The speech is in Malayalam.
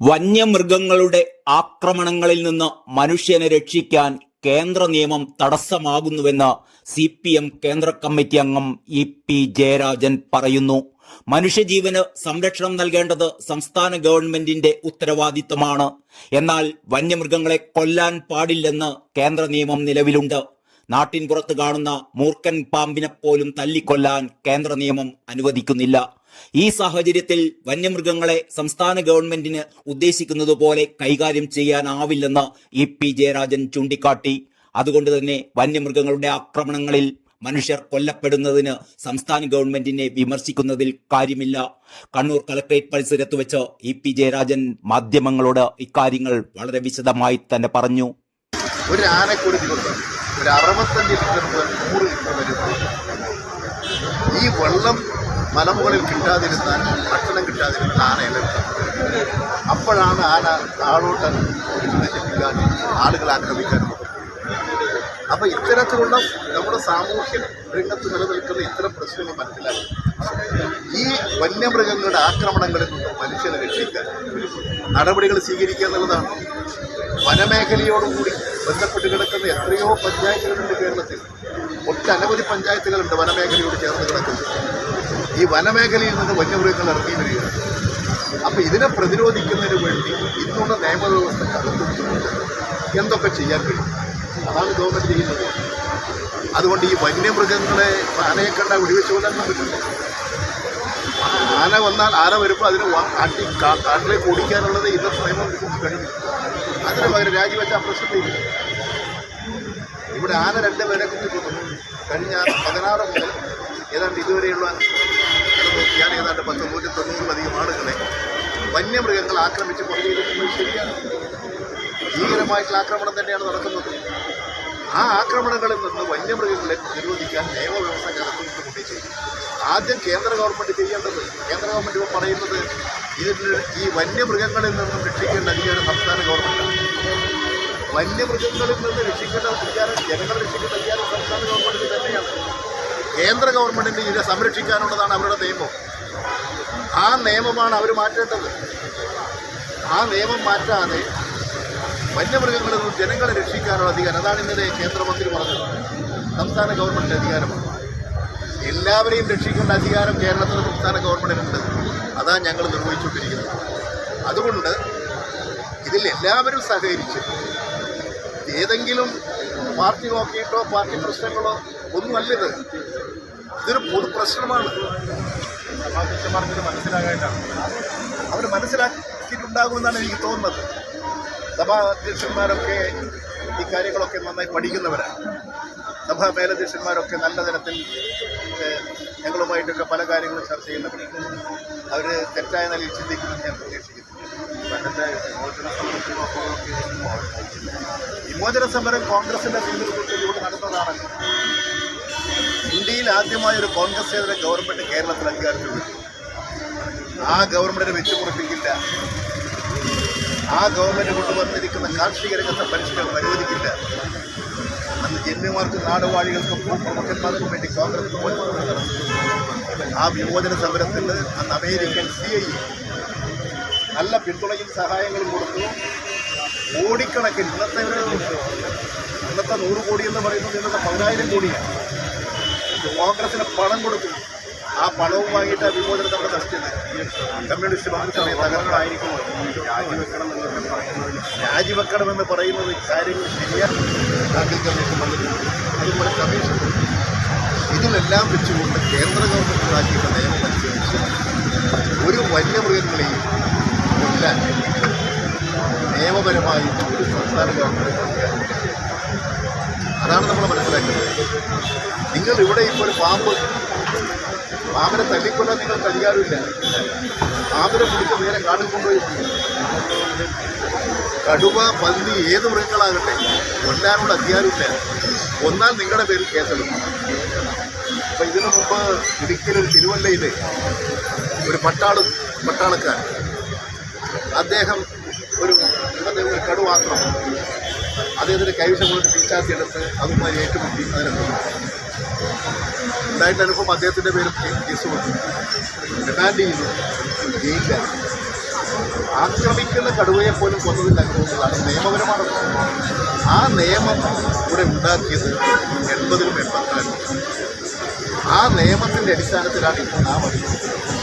വന്യമൃഗങ്ങളുടെ ആക്രമണങ്ങളിൽ നിന്ന് മനുഷ്യനെ രക്ഷിക്കാൻ കേന്ദ്ര നിയമം തടസ്സമാകുന്നുവെന്ന് സി പി എം കേന്ദ്ര കമ്മിറ്റി അംഗം ഇ പി ജയരാജൻ പറയുന്നു. മനുഷ്യജീവന് സംരക്ഷണം നൽകേണ്ടത് സംസ്ഥാന ഗവൺമെന്റിന്റെ ഉത്തരവാദിത്തമാണ് എന്നാൽ വന്യമൃഗങ്ങളെ കൊല്ലാൻ പാടില്ലെന്ന് കേന്ദ്ര നിയമം നിലവിലുണ്ട്. നാട്ടിൻ പുറത്ത് കാണുന്ന മൂർഖൻ പാമ്പിനെ പോലും തല്ലിക്കൊല്ലാൻ കേന്ദ്ര നിയമം അനുവദിക്കുന്നില്ല. ഈ സാഹചര്യത്തിൽ വന്യമൃഗങ്ങളെ സംസ്ഥാന ഗവൺമെന്റിന് ഉദ്ദേശിക്കുന്നത് പോലെ കൈകാര്യം ചെയ്യാനാവില്ലെന്ന് ഇ പി ജയരാജൻ ചൂണ്ടിക്കാട്ടി. അതുകൊണ്ട് തന്നെ വന്യമൃഗങ്ങളുടെ ആക്രമണങ്ങളിൽ മനുഷ്യർ കൊല്ലപ്പെടുന്നതിന് സംസ്ഥാന ഗവൺമെന്റിനെ വിമർശിക്കുന്നതിൽ കാര്യമില്ല. കണ്ണൂർ കളക്ട്രേറ്റ് പരിസരത്ത് വെച്ച് ഇ പി ജയരാജൻ മാധ്യമങ്ങളോട് ഇക്കാര്യങ്ങൾ വളരെ വിശദമായി തന്നെ പറഞ്ഞു. ഒരു ഒരു അറുപത്തഞ്ച് ലിറ്റർ മുതൽ നൂറ് ലിറ്റർ വരെ ഈ വെള്ളം മലമുകളിൽ കിട്ടാതിരുന്നാൽ ഭക്ഷണം കിട്ടാതിരുന്നാൽ ആന ഇളകും അപ്പോഴാണ് ആന ആളോട്ട് നശിപ്പിക്കാൻ ആളുകൾ ആക്രമിക്കാൻ പോകുന്നത് അപ്പൊ ഇത്തരത്തിലുള്ള നമ്മുടെ സാമൂഹ്യ രംഗത്ത് നിലനിൽക്കുന്ന ഇത്തരം പ്രശ്നങ്ങൾ മനസ്സിലാക്കി. ഈ വന്യമൃഗങ്ങളുടെ ആക്രമണങ്ങളിൽ നിന്നും മനുഷ്യനെ രക്ഷിക്കാൻ നടപടികൾ സ്വീകരിക്കുക എന്നുള്ളതാണ്. വനമേഖലയോടുകൂടി ബന്ധപ്പെട്ട് കിടക്കുന്ന എത്രയോ പഞ്ചായത്തുകളുണ്ട് കേരളത്തിൽ. ഒട്ടനവധി പഞ്ചായത്തുകളുണ്ട് വനമേഖലയോട് ചേർന്ന് കിടക്കുന്നത് ഈ വനമേഖലയിൽ നിന്ന് വന്യമൃഗങ്ങൾ ഇറങ്ങി വരികയാണ്. അപ്പോൾ ഇതിനെ പ്രതിരോധിക്കുന്നതിന് വേണ്ടി ഇന്നുള്ള നിയമവ്യവസ്ഥ കടത്തുന്നുണ്ട് എന്തൊക്കെ ചെയ്യാൻ കഴിയും? അതാണ് ഗവൺമെന്റ് ചെയ്യുന്നത്. അതുകൊണ്ട് ഈ വന്യമൃഗങ്ങളെ ആനയെ കണ്ട വെടിവെച്ച് കൊല്ലാൻ പറ്റില്ല ആന വന്നാൽ ആന വരുമ്പോൾ അതിന് കാട്ടി കാട്ടിലേക്ക് ഓടിക്കാനുള്ളത് ഇന്നത്തെ നിയമം കഴിഞ്ഞു അതിന് പകരം രാജിവെച്ച ആ പ്രശ്നത്തില്ല ഇവിടെ ആന രണ്ട് പേരെ കുത്തിക്കൊന്നു. കഴിഞ്ഞ പതിനാറ് മുതൽ ഏതാണ്ട് ഇതുവരെയുള്ള ഇത് നോക്കിയാൽ ഏതാണ്ട് പത്ത് നൂറ്റി തൊണ്ണൂറിലധികം ആളുകളെ വന്യമൃഗങ്ങൾ ആക്രമിച്ച് കൊണ്ടിരിക്കുന്നത് ശരിയാണ്. ഭീകരമായിട്ടുള്ള ആക്രമണം തന്നെയാണ് നടക്കുന്നത്. ആ ആക്രമണങ്ങളിൽ നിന്ന് വന്യമൃഗങ്ങളെ നിരോധിക്കാൻ നിയമവ്യവസ്ഥ കടത്തിക്കൊണ്ടേ ചെയ്യും ആദ്യം കേന്ദ്ര ഗവൺമെന്റ് ചെയ്യേണ്ടത് കേന്ദ്ര ഗവൺമെന്റ് ഇപ്പോൾ പറയുന്നത് ഇതിന് ഈ വന്യമൃഗങ്ങളിൽ നിന്നും രക്ഷിക്കേണ്ട അധികാരം സംസ്ഥാന ഗവൺമെന്റാണ് വന്യമൃഗങ്ങളിൽ നിന്ന് രക്ഷിക്കേണ്ട അധികാരം ജനങ്ങളെ രക്ഷിക്കേണ്ട അധികാരം സംസ്ഥാന ഗവൺമെന്റ് തന്നെയാണ്. കേന്ദ്ര ഗവൺമെന്റിന്റെ ഇതിനെ സംരക്ഷിക്കാനുള്ളതാണ് അവരുടെ നിയമം. ആ നിയമമാണ് അവർ മാറ്റേണ്ടത്. ആ നിയമം മാറ്റാതെ വന്യമൃഗങ്ങളിൽ നിന്ന് ജനങ്ങളെ രക്ഷിക്കാനുള്ള അധികാരം അതാണ് ഇന്നലെ കേന്ദ്രമന്ത്രി പറഞ്ഞത്. സംസ്ഥാന ഗവൺമെന്റിന്റെ അധികാരമാണ്. എല്ലാവരെയും രക്ഷിക്കേണ്ട അധികാരം കേരളത്തിലെ സംസ്ഥാന ഗവൺമെന്റിനുണ്ട് അതാണ് ഞങ്ങൾ നിർവഹിച്ചുകൊണ്ടിരിക്കുന്നത്. അതുകൊണ്ട് ഇതിൽ എല്ലാവരും സഹകരിച്ച് ഏതെങ്കിലും പാർട്ടി നോക്കിയിട്ടോ പാർട്ടി പ്രശ്നങ്ങളോ ഒന്നുമല്ല ഇത് ഇതൊരു പൊതു പ്രശ്നമാണ്. അവർ മനസ്സിലാക്കിയിട്ടുണ്ടാകുമെന്നാണ് എനിക്ക് തോന്നുന്നത്. സഭാ അധ്യക്ഷന്മാരൊക്കെ ഈ കാര്യങ്ങളൊക്കെ നന്നായി പഠിക്കുന്നവരാണ് സഭാ മേലധ്യക്ഷന്മാരൊക്കെ നല്ല തരത്തിൽ ഞങ്ങളുമായിട്ടൊക്കെ പല കാര്യങ്ങളും ചർച്ച ചെയ്യുന്നവരാണ് അവർ തെറ്റായ നിലയിൽ ചിന്തിക്കുമെന്ന് ഞാൻ പ്രതീക്ഷിക്കുന്നു. വിമോചന സമരം കോൺഗ്രസിന്റെ നേതൃത്വത്തിലൂടെ നടന്നതാണ്. ഇന്ത്യയിൽ ആദ്യമായ ഒരു കോൺഗ്രസ് കോൺഗ്രസേതര ഗവൺമെന്റ് കേരളത്തിൽ അധികാരത്തിൽ വരും ആ ഗവൺമെന്റിനെ വെച്ചുമുറപ്പിക്കില്ല ആ ഗവൺമെന്റ് കൊണ്ടുവന്നിരിക്കുന്ന കാർഷിക രംഗത്തെ പരിഷ്കരണം അനുവദിക്കില്ല. അന്ന് ജന്മിമാർക്കും നാടുവാഴികൾക്കും പ്രമുഖന്മാർക്കും വേണ്ടി കോൺഗ്രസ് ആ വിമോചന സമരത്തിൽ അന്ന് അമേരിക്കൻ സി ഐ നല്ല പിന്തുണയും സഹായങ്ങളും കൊടുത്തു. കോടിക്കണക്കിന് ഇന്നത്തെ ഒരു ഇന്നത്തെ നൂറ് കോടി എന്ന് പറയുന്നത് ഇന്നത്തെ പതിനായിരം കോടിയാണ്. കോൺഗ്രസിന് പണം കൊടുക്കും ആ പണവും വാങ്ങിയിട്ട് ആ വിമോചനം സമരം നടത്തിയത്. കമ്മ്യൂണിസ്റ്റ് പാർട്ടി തകർന്നായിരിക്കും രാജിവെക്കണം എന്നൊക്കെ പറയുന്നത് രാജിവെക്കണമെന്ന് പറയുന്നത് കാര്യങ്ങൾ ശരിയാണ്. അതുപോലെ കമ്മീഷൻ ഇതിലെല്ലാം വെച്ചുകൊണ്ട് കേന്ദ്ര ഗവൺമെന്റ് ഉണ്ടാക്കിയിട്ടുള്ള നിയമം അനുസരിച്ച് ഒരു വന്യമൃഗങ്ങളെയും കൊല്ലാൻ നിയമപരമായി ഒരു സംസ്ഥാന ഗവൺമെന്റ്. അതാണ് നമ്മൾ മനസ്സിലാക്കുന്നത് നിങ്ങൾ ഇവിടെ ഇപ്പോൾ ഒരു പാമ്പ് പാമ്പിനെ തല്ലിക്കൊല്ലാൻ നിങ്ങൾക്ക് അധികാരമില്ല. പാമ്പിനെ പിടിച്ച് നേരെ കാട്ടിൽ കൊണ്ടുപോയി കടുവ പന്നി ഏത് മൃഗങ്ങളാകട്ടെ കൊല്ലാനുള്ള അധികാരമില്ല. ഒന്നാൽ നിങ്ങളുടെ പേരിൽ കേസെടുക്കും. അപ്പം ഇതിനു മുമ്പ് ഇടുക്കിയിൽ തിരുവല്ലയിൽ ഒരു പട്ടാള പട്ടാളക്കാരൻ അദ്ദേഹം അദ്ദേഹത്തിന്റെ കൈവശം കൊണ്ട് പിച്ചാത്തി എടുത്ത് അതുമായി ഏറ്റുമുട്ടി അതിനെ. ഉണ്ടായിട്ട് അനുഭവം അദ്ദേഹത്തിന്റെ പേര് കേസ് കൊടുത്തു. റിമാൻഡ് ചെയ്തു ജയിലില്ല ആക്രമിക്കുന്ന കടുവയെ പോലും കൊന്നതിന്റെ അനുഭവങ്ങളാണ് നിയമപരമാണ് ആ നിയമം ഇവിടെ ഉണ്ടാക്കിയത് എൺപതിലും എൺപത്തിനാലും. ആ നിയമത്തിന്റെ അടിസ്ഥാനത്തിലാണ് ഇപ്പോൾ നാം അനുഭവിക്കുന്നത്